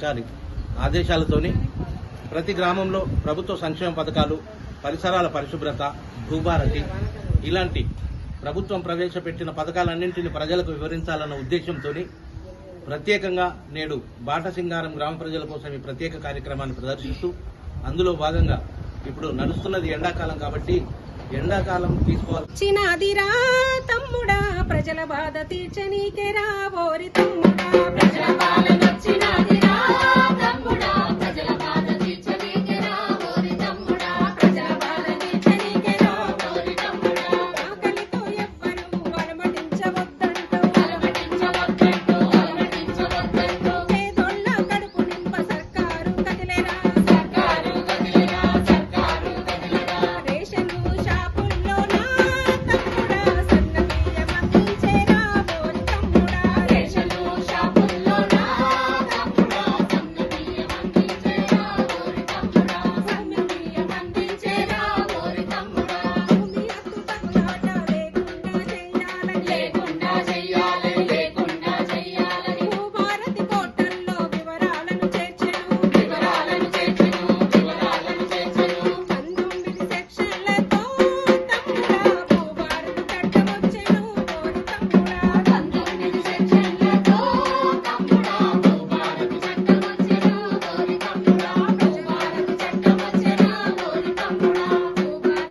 కానీ ఆదేశాలతోని ప్రతి గ్రామంలో ప్రభుత్వ సంక్షేమ పథకాలు పరిసరాల పరిశుభ్రత భూభారతి ఇలాంటి ప్రభుత్వం ప్రవేశపెట్టిన పథకాలన్నింటినీ ప్రజలకు వివరించాలన్న ఉద్దేశంతో ప్రత్యేకంగా నేడు బాటసింగారం గ్రామ ప్రజల కోసం ఈ ప్రత్యేక కార్యక్రమాన్ని ప్రదర్శిస్తూ అందులో భాగంగా ఇప్పుడు నడుస్తున్నది ఎండాకాలం కాబట్టి ఎండాకాలం తీసుకోవాలి. చినాదిరా తమ్ముడా ప్రజల బాధ తీర్చనీకే రావోరి